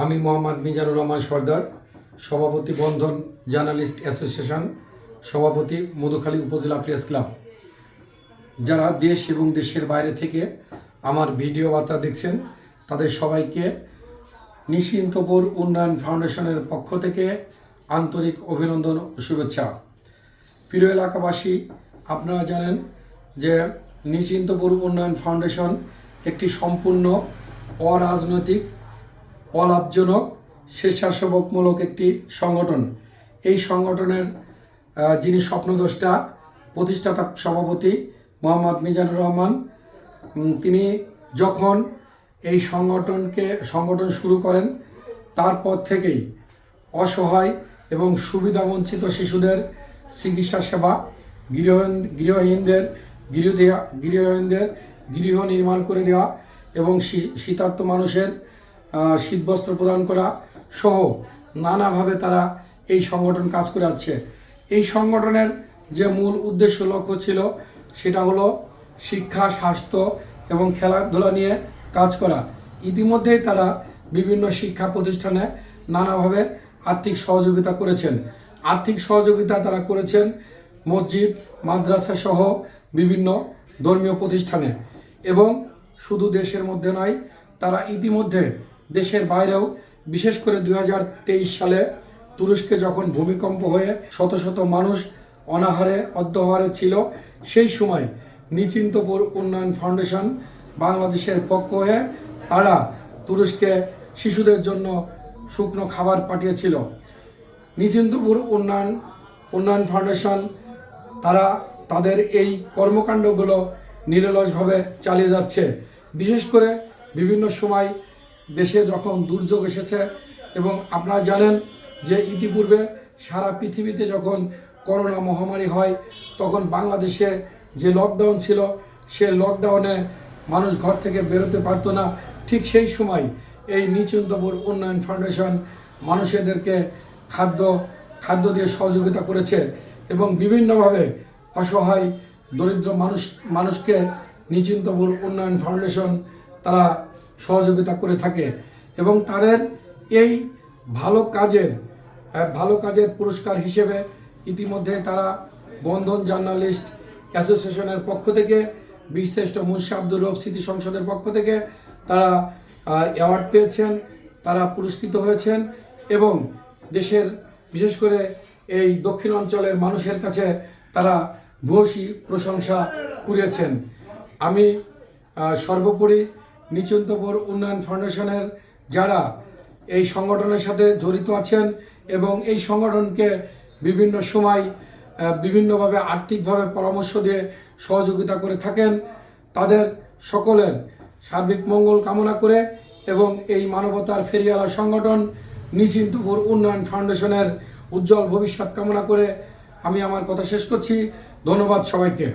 আমি মোহাম্মদ মিজানুর রহমান সর্দার, সভাপতি বন্ধন journalist association, সভাপতি মধুখালী উপজেলা প্রেস ক্লাব। যারা দেশ এবং দেশের বাইরে থেকে আমার ভিডিও বার্তা দেখছেন, তাদের সবাইকে নিশ্চিন্তপুর উন্নয়ন ফাউন্ডেশনের পক্ষ থেকে আন্তরিক অভিনন্দন ও শুভেচ্ছা। প্রিয় এলাকাবাসী, আপনারা জানেন যে নিশ্চিন্তপুর উন্নয়ন ফাউন্ডেশন একটি সম্পূর্ণ অরাজনৈতিক অলাভজনক, স্বেচ্ছাসেবকমূলক একটি সংগঠন। এই সংগঠনের যিনি স্বপ্নদ্রষ্টা, প্রতিষ্ঠাতা সভাপতি মোহাম্মদ মিজানুর রহমান তিনি যখন এই সংগঠনকে, সংগঠন শুরু করেন, তারপর থেকেই অসহায় এবং সুবিধাবঞ্চিত শিশুদের চিকিৎসা সেবা, গৃহহীন, গৃহহীনদের গৃহ দেওয়া গৃহহীনদের গৃহ নির্মাণ করে দেওয়া এবং শী- শীতার্ত মানুষের শীতবস্ত্র প্রদান করা সহ নানাভাবে তারা এই সংগঠন কাজ করে যাচ্ছে এই সংগঠনের যে মূল উদ্দেশ্য লক্ষ্য ছিল, সেটা হলো শিক্ষা, স্বাস্থ্য এবং খেলাধুলা নিয়ে কাজ করা। ইতিমধ্যেই তারা বিভিন্ন শিক্ষা প্রতিষ্ঠানে নানাভাবে আর্থিক সহযোগিতা করেছেন। আর্থিক সহযোগিতা তারা করেছেন মসজিদ, মাদ্রাসা সহ বিভিন্ন ধর্মীয় প্রতিষ্ঠানে। এবং শুধু দেশের মধ্যে নয়, তারা ইতিমধ্যে দেশের বাইরেও, বিশেষ করে দু হাজার তেইশ সালে তুরস্কে যখন ভূমিকম্প হয়ে শত শত মানুষ অনাহারে অদ্যহারে ছিল, সেই সময় নিচিন্তপুর উন্নয়ন ফাউন্ডেশন বাংলাদেশের পক্ষ হয়ে তারা তুরস্কে শিশুদের জন্য শুকনো খাবার পাঠিয়েছিল। নিচিন্তপুর উন্নয়ন উন্নয়ন ফাউন্ডেশন তারা তাদের এই কর্মকাণ্ডগুলো নিরলসভাবে চালিয়ে যাচ্ছে। বিশেষ করে বিভিন্ন সময় দেশে যখন দুর্যোগ এসেছে, এবং আপনারা জানেন যে ইতিপূর্বে সারা পৃথিবীতে যখন করোনা মহামারী হয়, তখন বাংলাদেশে যে লকডাউন ছিল, সে লকডাউনে মানুষ ঘর থেকে বেরোতে পারতো না। ঠিক সেই সময় এই নিচুন্তপুর উন্নয়ন ফাউন্ডেশন মানুষেদেরকে খাদ্য খাদ্য দিয়ে সহযোগিতা করেছে এবং বিভিন্নভাবে অসহায়, দরিদ্র মানুষ, মানুষকে নিচিন্তপুর উন্নয়ন ফাউন্ডেশন তারা সহযোগিতা করে থাকে এবং তাদের এই ভালো কাজের ভালো কাজের পুরস্কার হিসেবে ইতিমধ্যে তারা বন্ধন জার্নালিস্ট অ্যাসোসিয়েশনের পক্ষ থেকে বিশ্রেষ্ঠ মুন্সি আব্দুর রফ স্মৃতি সংসদের পক্ষ থেকে তারা অ্যাওয়ার্ড পেয়েছেন, তারা পুরস্কৃত হয়েছেন এবং দেশের, বিশেষ করে এই দক্ষিণ অঞ্চলের মানুষের কাছে তারা ভূয়সী প্রশংসা কুড়িয়েছেন। আমি সর্বোপরি নিচন্তপুর উন্নয়ন ফাউন্ডেশনের যারা এই সংগঠনের সাথে জড়িত আছেন এবং এই সংগঠনকে বিভিন্ন সময় বিভিন্নভাবে আর্থিকভাবে পরামর্শ দিয়ে সহযোগিতা করে থাকেন। তাদের সকলের সার্বিক মঙ্গল কামনা করে এবং এই মানবতার ফেরিয়ালা সংগঠন নিচিন্তপুর উন্নয়ন ফাউন্ডেশনের উজ্জ্বল ভবিষ্যৎ কামনা করে আমি আমার কথা শেষ করছি। ধন্যবাদ সবাইকে।